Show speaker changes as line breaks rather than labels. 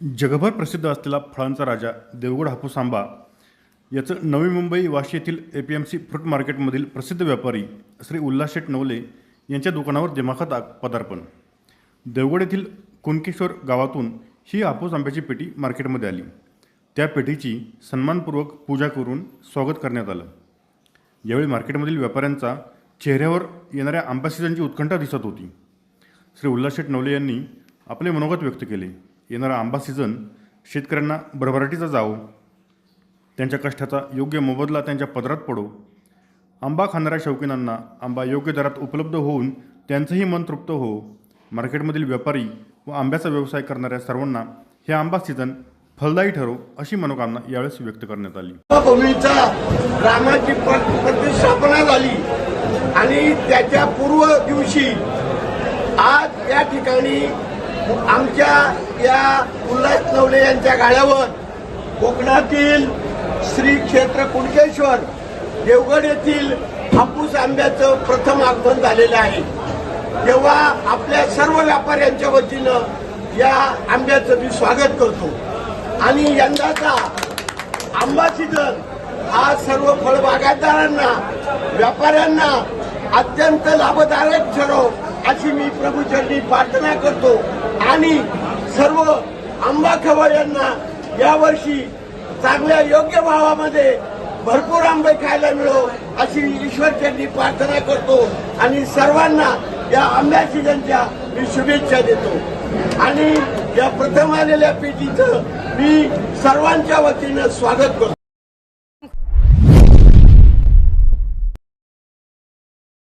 जगभर प्रसिद्ध असलेला फळांचा राजा देवगड हापूस आंबा याचं नवी मुंबई वाशी येथील A P M C fruit मार्केटमधील प्रसिद्ध व्यापारी श्री उल्हास शेठ नवले यांच्या दुकानावर दिमाखात पदार्पण. देवगड येथील कुणकेश्वर गावातून ही हापूस आंब्याची पेटी मार्केटमध्ये आली. त्या पेटीची सन्मानपूर्वक पूजा करून स्वागत करण्यात आलं. यावेळी मार्केटमधील व्यापाऱ्यांचा चेहऱ्यावर येणाऱ्या आंबा सीझनची उत्कंठा दिसत होती. श्री उल्हास शेठ नवले यांनी आपले मनोगत व्यक्त केले. येणारा आंबा सीझन शेतकऱ्यांना भरभराटीचा जावो. त्यांच्या कष्टाचा योग्य मोबदला त्यांच्या पदरात पडो. आंबा खाणाऱ्या शौकीनांना आंबा योग्य दरात उपलब्ध होऊन त्यांचंही मन तृप्त हो. मार्केटमधील व्यापारी व आंब्याचा व्यवसाय करणाऱ्या सर्वांना हे आंबा सीझन फलदायी ठरो अशी मनोकामना यावेळेस व्यक्त करण्यात आली.
भूमीचा रामाची प्रतिष्ठापना झाली आणि त्याच्या पूर्व दिवशी आज या ठिकाणी आमच्या या उल्हास नवले यांच्या गाड्यावर कोकणातील श्री क्षेत्र कुणकेश्वर देवगड येथील हापूस आंब्याचं प्रथम आगमन झालेलं आहे. तेव्हा आपल्या सर्व व्यापाऱ्यांच्या वतीनं या आंब्याचं मी स्वागत करतो. आणि यंदाचा आंबा सीझन हा सर्व फळबागायतदारांना व्यापाऱ्यांना अत्यंत लाभदायक ठरो अशी मी प्रभूचरणी प्रार्थना करतो. आणि सर्व आंबा खवळ्यांना यावर्षी चांगल्या योग्य भावामध्ये भरपूर आंबे खायला मिळो अशी ईश्वरचरणी प्रार्थना करतो. आणि सर्वांना या आंब्या सीझनच्या मी शुभेच्छा देतो. आणि या प्रथम आलेल्या पेटीचं मी सर्वांच्या वतीनं स्वागत करतो.